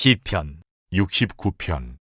시편 69편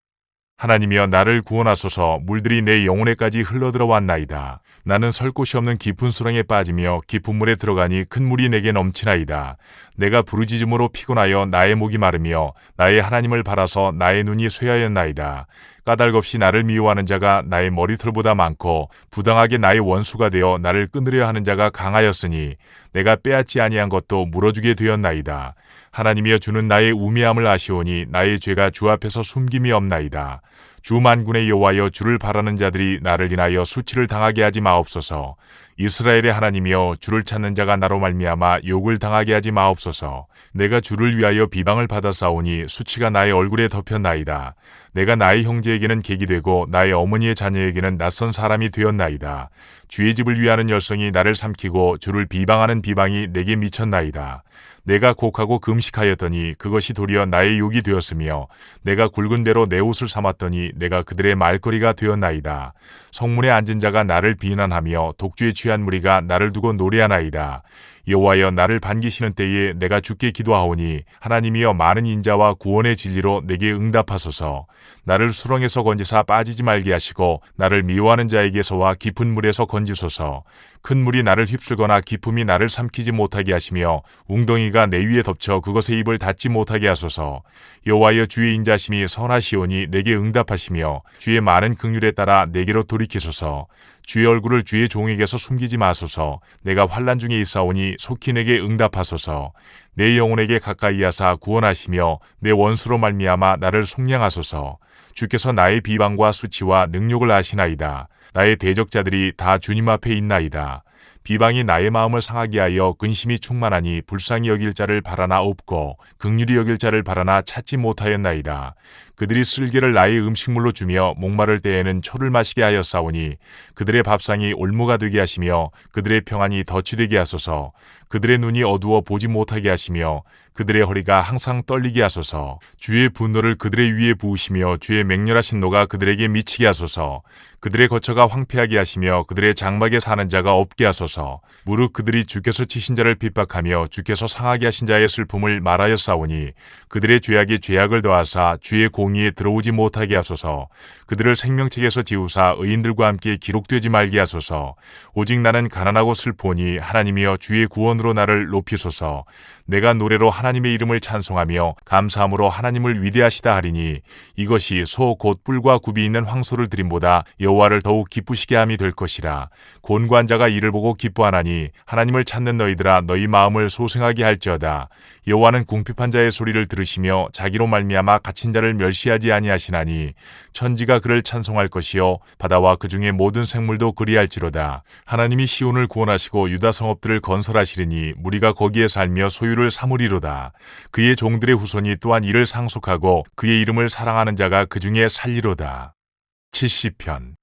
하나님이여 나를 구원하소서 물들이 내 영혼에까지 흘러들어왔나이다. 나는 설 곳이 없는 깊은 수렁에 빠지며 깊은 물에 들어가니 큰 물이 내게 넘치나이다. 내가 부르짖음으로 피곤하여 나의 목이 마르며 나의 하나님을 바라서 나의 눈이 쇠하였나이다. 까닭 없이 나를 미워하는 자가 나의 머리털보다 많고 부당하게 나의 원수가 되어 나를 끊으려 하는 자가 강하였으니 내가 빼앗지 아니한 것도 물어주게 되었나이다. 하나님이여 주는 나의 우미함을 아시오니 나의 죄가 주 앞에서 숨김이 없나이다. 주 만군의 여호와여 주를 바라는 자들이 나를 인하여 수치를 당하게 하지 마옵소서. 이스라엘의 하나님이여 주를 찾는 자가 나로 말미암아 욕을 당하게 하지 마옵소서. 내가 주를 위하여 비방을 받아싸우니 수치가 나의 얼굴에 덮였나이다. 내가 나의 형제에게는 객이 되고 나의 어머니의 자녀에게는 낯선 사람이 되었나이다. 주의 집을 위하는 열성이 나를 삼키고 주를 비방하는 비방이 내게 미쳤나이다. 내가 곡하고 금식하였더니 그것이 도리어 나의 욕이 되었으며 내가 굵은 대로 내 옷을 삼았더니 내가 그들의 말거리가 되었나이다. 성문에 앉은 자가 나를 비난하며 독주에 취한 무리가 나를 두고 노래하나이다. 여호와여 나를 반기시는 때에 내가 주께 기도하오니 하나님이여 많은 인자와 구원의 진리로 내게 응답하소서. 나를 수렁에서 건지사 빠지지 말게 하시고 나를 미워하는 자에게서와 깊은 물에서 건지소서. 큰 물이 나를 휩쓸거나 기품이 나를 삼키지 못하게 하시며 웅덩이가 내 위에 덮쳐 그것의 입을 닫지 못하게 하소서. 여호와여 주의 인자심이 선하시오니 내게 응답하시며 주의 많은 긍휼에 따라 내게로 돌이키소서. 주의 얼굴을 주의 종에게서 숨기지 마소서. 내가 환란 중에 있사오니 속히 내게 응답하소서. 내 영혼에게 가까이 하사 구원하시며 내 원수로 말미암아 나를 속량하소서. 주께서 나의 비방과 수치와 능력을 아시나이다. 나의 대적자들이 다 주님 앞에 있나이다. 비방이 나의 마음을 상하게 하여 근심이 충만하니 불쌍히 여길 자를 바라나 없고 극률이 여길 자를 바라나 찾지 못하였나이다. 그들이 쓸개를 나의 음식물로 주며 목마를 때에는 초를 마시게 하였사오니 그들의 밥상이 올무가 되게 하시며 그들의 평안이 덫이 되게 하소서. 그들의 눈이 어두워 보지 못하게 하시며 그들의 허리가 항상 떨리게 하소서. 주의 분노를 그들의 위에 부으시며 주의 맹렬하신 노가 그들에게 미치게 하소서. 그들의 거처가 황폐하게 하시며 그들의 장막에 사는 자가 없게 하소서. 무릇 그들이 주께서 치신 자를 핍박하며 주께서 상하게 하신 자의 슬픔을 말하였사오니 그들의 죄악이 죄악을 더하사 주의 공의에 들어오지 못하게 하소서. 그들을 생명책에서 지우사 의인들과 함께 기록되지 말게 하소서. 오직 나는 가난하고 슬프오니 하나님이여 주의 구원으로 나를 높이소서 내가 노래로 하나님의 이름을 찬송하며 감사함으로 하나님을 위대하시다 하리니 이것이 소 곧 뿔과 굽이 있는 황소를 드림보다 여호와를 더욱 기쁘시게 함이 될 것이라. 곤고한 자가 이를 보고 기뻐하나니 하나님을 찾는 너희들아 너희 마음을 소생하게 할지어다. 여호와는 궁핍한 자의 소리를 들으시며 자기로 말미암아 갇힌 자를 멸시하지 아니하시나니 천지가 그를 찬송할 것이요 바다와 그 중에 모든 생물도 그리할지로다. 하나님이 시온을 구원하시고 유다 성읍들을 건설하시리니 무리가 거기에 살며 소유 를 삼으리로다. 그의 종들의 후손이 또한 이를 상속하고 그의 이름을 사랑하는 자가 그 중에 살리로다. 70편.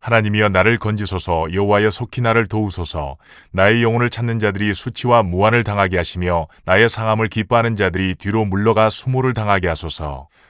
하나님이여 나를 건지소서 여호와여 속히 나를 도우소서. 나의 영혼을 찾는 자들이 수치와 무한을 당하게 하시며 나의 상함을 기뻐하는 자들이 뒤로 물러가 수모를 당하게 하소서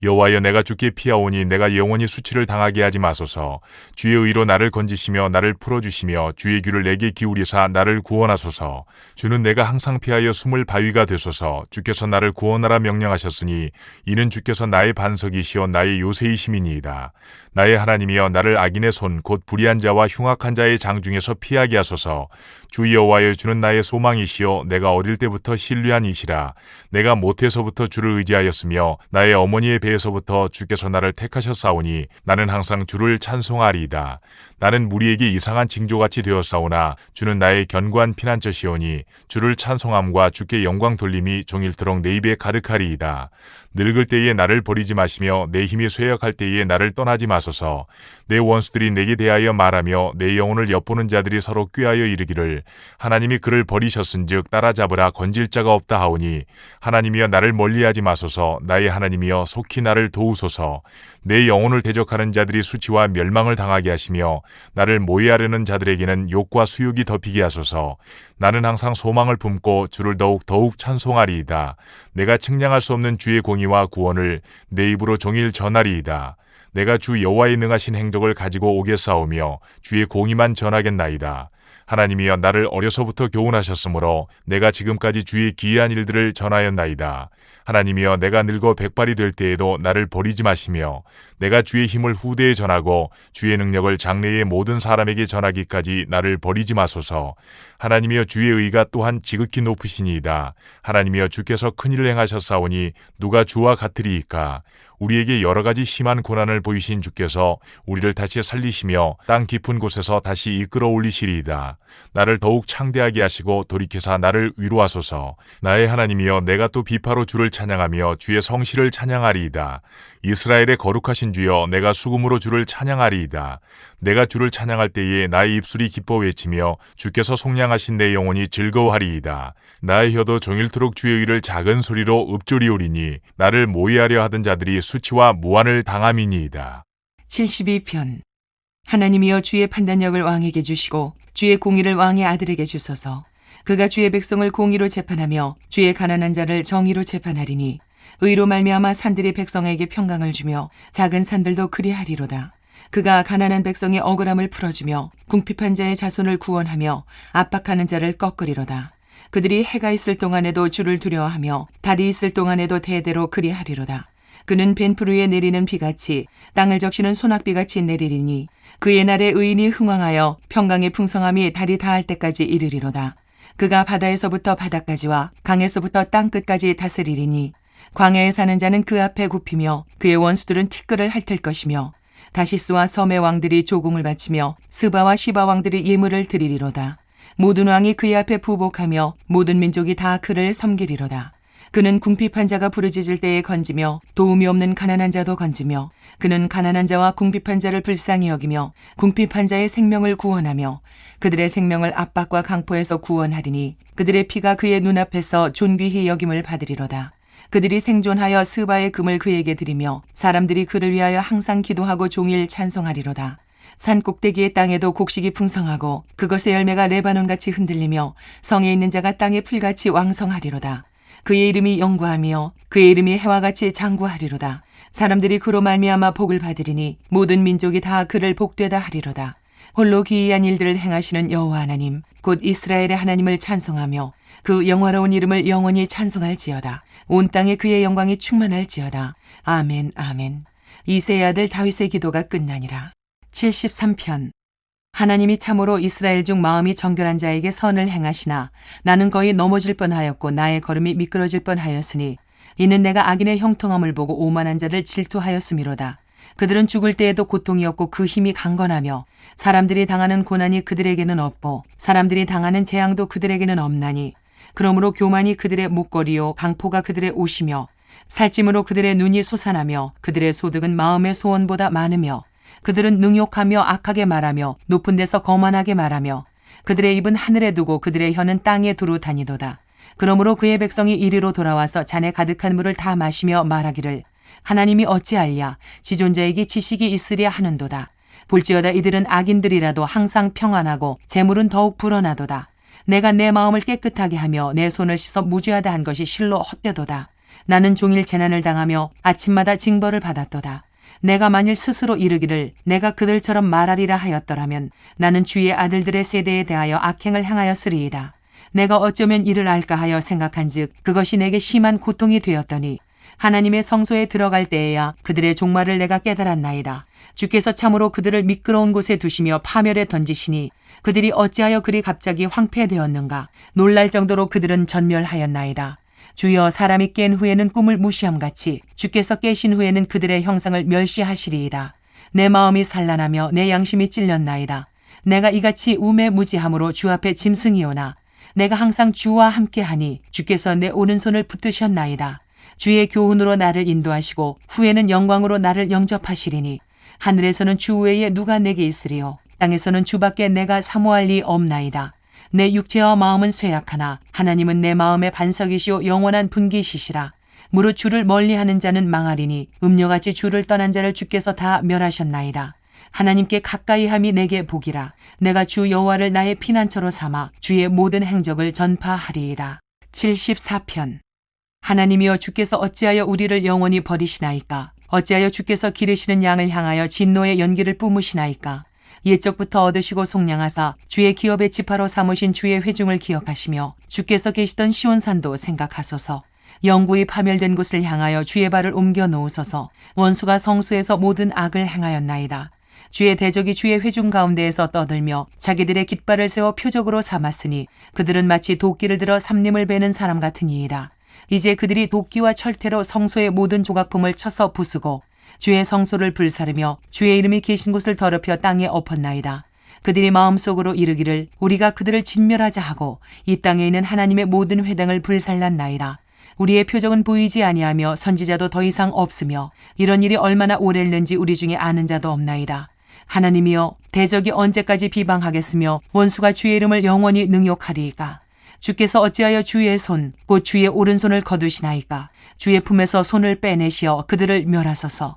여호와여 내가 주께 피하오니 내가 영원히 수치를 당하게 하지 마소서. 주의 의로 나를 건지시며 나를 풀어주시며 주의 귀를 내게 기울이사 나를 구원하소서. 주는 내가 항상 피하여 숨을 바위가 되소서. 주께서 나를 구원하라 명령하셨으니 이는 주께서 나의 반석이시여 나의 요새이심이니이다. 나의 하나님이여 나를 악인의 손 곧 불의한 자와 흉악한 자의 장 중에서 피하게 하소서 주 여호와여 주는 나의 소망이시여 내가 어릴 때부터 신뢰한 이시라. 내가 모태서부터 주를 의지하였으며 나의 어머니의 배에서부터 주께서 나를 택하셨사오니 나는 항상 주를 찬송하리이다. 나는 무리에게 이상한 징조같이 되었사오나 주는 나의 견고한 피난처시오니 주를 찬송함과 주께 영광 돌림이 종일토록 내 입에 가득하리이다 늙을 때에 나를 버리지 마시며 내 힘이 쇠약할 때에 나를 떠나지 마소서. 내 원수들이 내게 대하여 말하며 내 영혼을 엿보는 자들이 서로 꾀하여 이르기를 하나님이 그를 버리셨은즉 따라잡으라 건질 자가 없다 하오니 하나님이여 나를 멀리하지 마소서. 나의 하나님이여 속히 나를 도우소서 내 영혼을 대적하는 자들이 수치와 멸망을 당하게 하시며 나를 모해하려는 자들에게는 욕과 수욕이 덮이게 하소서 나는 항상 소망을 품고 주를 더욱 더욱 찬송하리이다 내가 측량할 수 없는 주의 공의와 구원을 내 입으로 종일 전하리이다 내가 주 여호와의 능하신 행적을 가지고 오겠사오며 주의 공의만 전하겠나이다. 하나님이여 나를 어려서부터 교훈하셨으므로 내가 지금까지 주의 기이한 일들을 전하였나이다. 하나님이여 내가 늙어 백발이 될 때에도 나를 버리지 마시며 내가 주의 힘을 후대에 전하고 주의 능력을 장래의 모든 사람에게 전하기까지 나를 버리지 마소서. 하나님이여 주의 의가 또한 지극히 높으시니이다. 하나님이여 주께서 큰일을 행하셨사오니 누가 주와 같으리이까. 우리에게 여러 가지 심한 고난을 보이신 주께서 우리를 다시 살리시며 땅 깊은 곳에서 다시 이끌어 올리시리이다. 나를 더욱 창대하게 하시고 돌이켜사 나를 위로하소서. 나의 하나님이여 내가 또 비파로 주를 찬양하며 주의 성실을 찬양하리이다. 이스라엘의 거룩하신 주여 내가 수금으로 주를 찬양하리이다. 내가 주를 찬양할 때에 나의 입술이 기뻐 외치며 주께서 속량하신 내 영혼이 즐거워하리이다. 나의 혀도 종일토록 주의 의를 작은 소리로 읊조리오리니 나를 모의하려 하던 자들이 수치와 무한을 당함이니이다. 72편 하나님이여 주의 판단력을 왕에게 주시고 주의 공의를 왕의 아들에게 주소서 그가 주의 백성을 공의로 재판하며 주의 가난한 자를 정의로 재판하리니 의로 말미암아 산들이 백성에게 평강을 주며 작은 산들도 그리하리로다. 그가 가난한 백성의 억울함을 풀어주며 궁핍한 자의 자손을 구원하며 압박하는 자를 꺾으리로다. 그들이 해가 있을 동안에도 주를 두려워하며 달이 있을 동안에도 대대로 그리하리로다. 그는 벤풀 위에 내리는 비같이 땅을 적시는 소낙비같이 내리리니 그의 날에 의인이 흥왕하여 평강의 풍성함이 달이 닿을 때까지 이르리로다. 그가 바다에서부터 바다까지와 강에서부터 땅 끝까지 다스리리니 광야에 사는 자는 그 앞에 굽히며 그의 원수들은 티끌을 핥을 것이며 다시스와 섬의 왕들이 조공을 바치며 스바와 시바 왕들이 예물을 드리리로다. 모든 왕이 그의 앞에 부복하며 모든 민족이 다 그를 섬기리로다. 그는 궁핍한 자가 부르짖을 때에 건지며 도움이 없는 가난한 자도 건지며 그는 가난한 자와 궁핍한 자를 불쌍히 여기며 궁핍한 자의 생명을 구원하며 그들의 생명을 압박과 강포에서 구원하리니 그들의 피가 그의 눈앞에서 존귀히 여김을 받으리로다. 그들이 생존하여 스바의 금을 그에게 드리며 사람들이 그를 위하여 항상 기도하고 종일 찬송하리로다. 산 꼭대기의 땅에도 곡식이 풍성하고 그것의 열매가 레바논같이 흔들리며 성에 있는 자가 땅의 풀같이 왕성하리로다. 그의 이름이 영구하며 그의 이름이 해와 같이 장구하리로다. 사람들이 그로 말미암아 복을 받으리니 모든 민족이 다 그를 복되다 하리로다. 홀로 기이한 일들을 행하시는 여호와 하나님 곧 이스라엘의 하나님을 찬송하며 그 영화로운 이름을 영원히 찬송할지어다. 온 땅에 그의 영광이 충만할지어다. 아멘 아멘. 이세의 아들 다윗의 기도가 끝나니라. 73편 하나님이 참으로 이스라엘 중 마음이 정결한 자에게 선을 행하시나 나는 거의 넘어질 뻔하였고 나의 걸음이 미끄러질 뻔하였으니 이는 내가 악인의 형통함을 보고 오만한 자를 질투하였음이로다. 그들은 죽을 때에도 고통이 없고 그 힘이 강건하며 사람들이 당하는 고난이 그들에게는 없고 사람들이 당하는 재앙도 그들에게는 없나니 그러므로 교만이 그들의 목걸이요 강포가 그들의 옷이며 살찜으로 그들의 눈이 솟아나며 그들의 소득은 마음의 소원보다 많으며 그들은 능욕하며 악하게 말하며 높은 데서 거만하게 말하며 그들의 입은 하늘에 두고 그들의 혀는 땅에 두루 다니도다. 그러므로 그의 백성이 이리로 돌아와서 잔에 가득한 물을 다 마시며 말하기를 하나님이 어찌할랴 지존자에게 지식이 있으랴 하는도다. 볼지어다 이들은 악인들이라도 항상 평안하고 재물은 더욱 불어나도다. 내가 내 마음을 깨끗하게 하며 내 손을 씻어 무죄하다 한 것이 실로 헛되도다. 나는 종일 재난을 당하며 아침마다 징벌을 받았도다. 내가 만일 스스로 이르기를 내가 그들처럼 말하리라 하였더라면 나는 주의 아들들의 세대에 대하여 악행을 행하였으리이다. 내가 어쩌면 이를 알까 하여 생각한즉 그것이 내게 심한 고통이 되었더니 하나님의 성소에 들어갈 때에야 그들의 종말을 내가 깨달았나이다. 주께서 참으로 그들을 미끄러운 곳에 두시며 파멸에 던지시니 그들이 어찌하여 그리 갑자기 황폐되었는가 놀랄 정도로 그들은 전멸하였나이다. 주여 사람이 깬 후에는 꿈을 무시함같이 주께서 깨신 후에는 그들의 형상을 멸시하시리이다. 내 마음이 산란하며 내 양심이 찔렸나이다. 내가 이같이 우매무지함으로 주 앞에 짐승이오나 내가 항상 주와 함께하니 주께서 내 오른손을 붙드셨나이다. 주의 교훈으로 나를 인도하시고 후에는 영광으로 나를 영접하시리니 하늘에서는 주 외에 누가 내게 있으리요 땅에서는 주밖에 내가 사모할 리 없나이다. 내 육체와 마음은 쇠약하나 하나님은 내 마음의 반석이시오 영원한 분기시시라. 무릇 주를 멀리하는 자는 망하리니 음녀같이 주를 떠난 자를 주께서 다 멸하셨나이다. 하나님께 가까이함이 내게 복이라. 내가 주 여호와를 나의 피난처로 삼아 주의 모든 행적을 전파하리이다. 74편 하나님이여 주께서 어찌하여 우리를 영원히 버리시나이까? 어찌하여 주께서 기르시는 양을 향하여 진노의 연기를 뿜으시나이까? 옛적부터 얻으시고 속량하사 주의 기업의 지파로 삼으신 주의 회중을 기억하시며 주께서 계시던 시온산도 생각하소서. 영구히 파멸된 곳을 향하여 주의 발을 옮겨 놓으소서. 원수가 성수에서 모든 악을 행하였나이다. 주의 대적이 주의 회중 가운데에서 떠들며 자기들의 깃발을 세워 표적으로 삼았으니 그들은 마치 도끼를 들어 삼림을 베는 사람 같으니이다. 이제 그들이 도끼와 철퇴로 성소의 모든 조각품을 쳐서 부수고 주의 성소를 불사르며 주의 이름이 계신 곳을 더럽혀 땅에 엎었나이다. 그들이 마음속으로 이르기를 우리가 그들을 진멸하자 하고 이 땅에 있는 하나님의 모든 회당을 불살랐나이다. 우리의 표적은 보이지 아니하며 선지자도 더 이상 없으며 이런 일이 얼마나 오래했는지 우리 중에 아는 자도 없나이다. 하나님이여 대적이 언제까지 비방하겠으며 원수가 주의 이름을 영원히 능욕하리이까 주께서 어찌하여 주의 손 곧 주의 오른손을 거두시나이까 주의 품에서 손을 빼내시어 그들을 멸하소서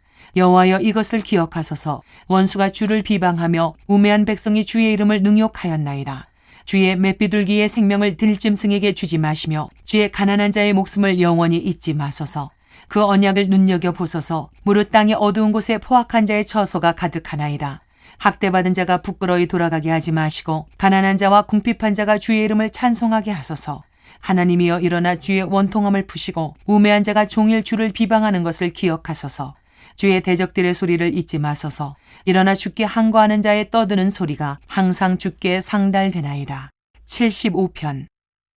여호와여 이것을 기억하소서 원수가 주를 비방하며 우매한 백성이 주의 이름을 능욕하였나이다. 주의 맷비둘기의 생명을 들짐승에게 주지 마시며 주의 가난한 자의 목숨을 영원히 잊지 마소서. 그 언약을 눈여겨 보소서. 무릇 땅의 어두운 곳에 포악한 자의 처소가 가득하나이다. 학대받은 자가 부끄러이 돌아가게 하지 마시고 가난한 자와 궁핍한 자가 주의 이름을 찬송하게 하소서. 하나님이여 일어나 주의 원통함을 푸시고 우매한 자가 종일 주를 비방하는 것을 기억하소서. 주의 대적들의 소리를 잊지 마소서. 일어나 주께 항거하는 자의 떠드는 소리가 항상 주께 상달되나이다. 75편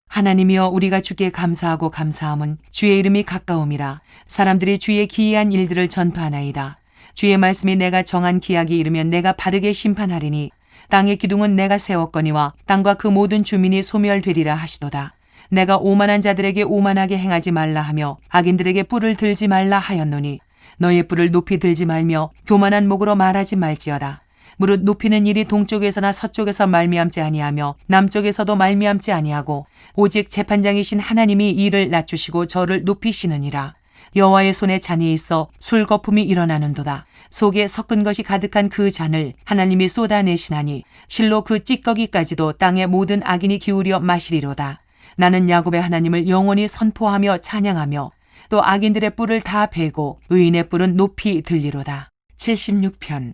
하나님이여 우리가 주께 감사하고 감사함은 주의 이름이 가까움이라 사람들이 주의 기이한 일들을 전파하나이다. 주의 말씀이 내가 정한 기약이 이르면 내가 바르게 심판하리니 땅의 기둥은 내가 세웠거니와 땅과 그 모든 주민이 소멸되리라 하시도다. 내가 오만한 자들에게 오만하게 행하지 말라 하며 악인들에게 뿔을 들지 말라 하였노니 너의 뿔을 높이 들지 말며 교만한 목으로 말하지 말지어다. 무릇 높이는 일이 동쪽에서나 서쪽에서 말미암지 아니하며 남쪽에서도 말미암지 아니하고 오직 재판장이신 하나님이 이를 낮추시고 저를 높이시느니라. 여호와의 손에 잔이 있어 술 거품이 일어나는도다. 속에 섞은 것이 가득한 그 잔을 하나님이 쏟아내시나니 실로 그 찌꺼기까지도 땅의 모든 악인이 기울여 마시리로다. 나는 야곱의 하나님을 영원히 선포하며 찬양하며 또 악인들의 뿔을 다 베고 의인의 뿔은 높이 들리로다. 76편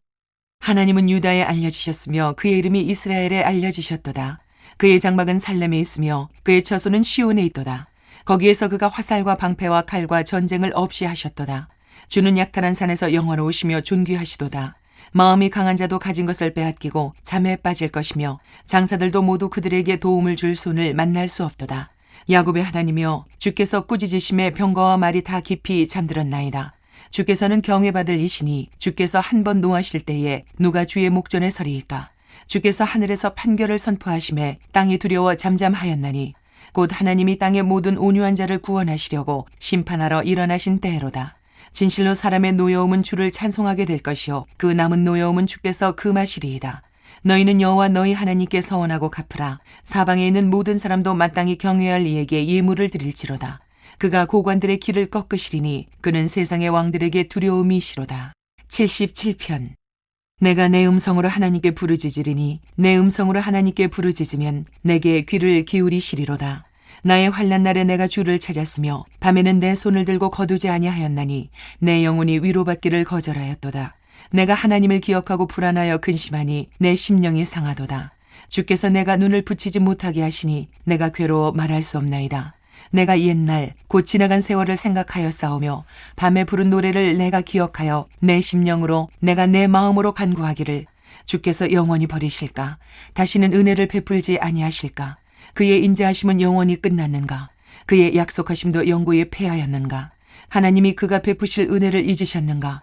하나님은 유다에 알려지셨으며 그의 이름이 이스라엘에 알려지셨도다. 그의 장막은 살렘에 있으며 그의 처소는 시온에 있도다. 거기에서 그가 화살과 방패와 칼과 전쟁을 없이 하셨도다. 주는 약탈한 산에서 영화로우시며 존귀하시도다. 마음이 강한 자도 가진 것을 빼앗기고 잠에 빠질 것이며 장사들도 모두 그들에게 도움을 줄 손을 만날 수 없도다. 야곱의 하나님이여 주께서 꾸짖으심에 병거와 말이 다 깊이 잠들었나이다. 주께서는 경외받을 이시니 주께서 한 번 노하실 때에 누가 주의 목전에 서리이까. 주께서 하늘에서 판결을 선포하심에 땅이 두려워 잠잠하였나니 곧 하나님이 땅의 모든 온유한 자를 구원하시려고 심판하러 일어나신 때로다. 진실로 사람의 노여움은 주를 찬송하게 될 것이요 그 남은 노여움은 주께서 금하시리이다. 너희는 여호와 너희 하나님께 서원하고 갚으라. 사방에 있는 모든 사람도 마땅히 경외할 이에게 예물을 드릴지로다. 그가 고관들의 길을 꺾으시리니 그는 세상의 왕들에게 두려움이 시로다. 77편 내가 내 음성으로 하나님께 부르짖으리니 내 음성으로 하나님께 부르짖으면 내게 귀를 기울이시리로다. 나의 환난 날에 내가 주를 찾았으며 밤에는 내 손을 들고 거두지 아니하였나니 내 영혼이 위로받기를 거절하였도다. 내가 하나님을 기억하고 불안하여 근심하니 내 심령이 상하도다. 주께서 내가 눈을 붙이지 못하게 하시니 내가 괴로워 말할 수 없나이다. 내가 옛날 곧 지나간 세월을 생각하여 싸우며 밤에 부른 노래를 내가 기억하여 내 심령으로 내가 내 마음으로 간구하기를 주께서 영원히 버리실까? 다시는 은혜를 베풀지 아니하실까? 그의 인자하심은 영원히 끝났는가? 그의 약속하심도 영구히 폐하였는가? 하나님이 그가 베푸실 은혜를 잊으셨는가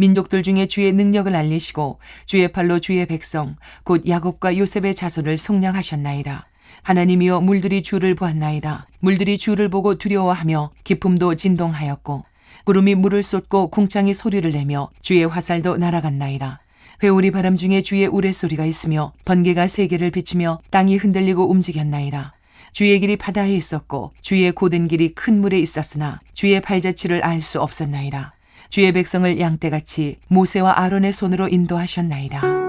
민족들 중에 주의 능력을 알리시고 주의 팔로 주의 백성 곧 야곱과 요셉의 자손을 속량하셨나이다. 하나님이여 물들이 주를 보았나이다. 물들이 주를 보고 두려워하며 기품도 진동하였고 구름이 물을 쏟고 궁창이 소리를 내며 주의 화살도 날아갔나이다. 회오리 바람 중에 주의 우레소리가 있으며 번개가 세계를 비추며 땅이 흔들리고 움직였나이다. 주의 길이 바다에 있었고 주의 고든 길이 큰 물에 있었으나 주의 발자취를 알 수 없었나이다. 주의 백성을 양떼같이 모세와 아론의 손으로 인도하셨나이다.